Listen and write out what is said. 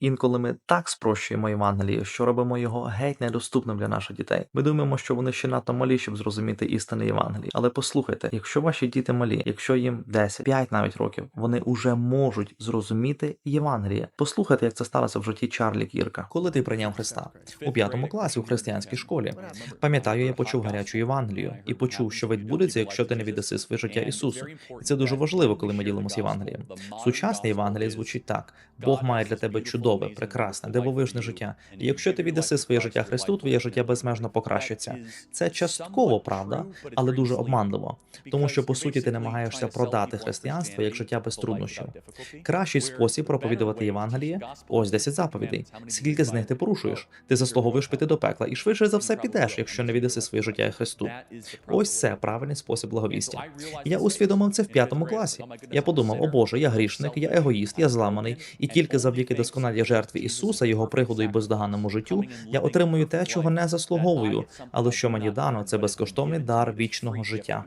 Інколи ми так спрощуємо Євангеліє, що робимо його геть недоступним для наших дітей. Ми думаємо, що вони ще надто малі, щоб зрозуміти істини Євангелії. Але послухайте, якщо ваші діти малі, якщо їм 10, 5 навіть років, вони уже можуть зрозуміти Євангеліє. Послухайте, як це сталося в житті Чарлі Кірка. Коли ти прийняв Христа у п'ятому класі у християнській школі. Пам'ятаю, я почув гарячу Євангелію і почув, що відбудеться, якщо ти не віддаси своє життя Ісусу. І це дуже важливо, коли ми ділимося Євангелієм. Сучасне Євангеліє звучить так: Бог має для тебе чудове, прекрасне, дивовижне життя. І якщо ти віддаси своє життя Христу, твоє життя безмежно покращиться. Це частково правда, але дуже обманливо, тому що по суті ти намагаєшся продати християнство як життя без труднощів. Кращий спосіб проповідувати Євангеліє ось 10 заповідей. Скільки з них ти порушуєш? Ти заслуговуєш піти до пекла, і швидше за все підеш, якщо не віддаси своє життя Христу. Ось це правильний спосіб благовістя. Я усвідомив це в п'ятому класі. Я подумав, о Боже, я грішник, я егоїст, я зламаний, і тільки завдяки досконалій жертві Ісуса, Його пригоду і бездоганному життю, я отримую те, чого не заслуговую. Але що мені дано, це безкоштовний дар вічного життя.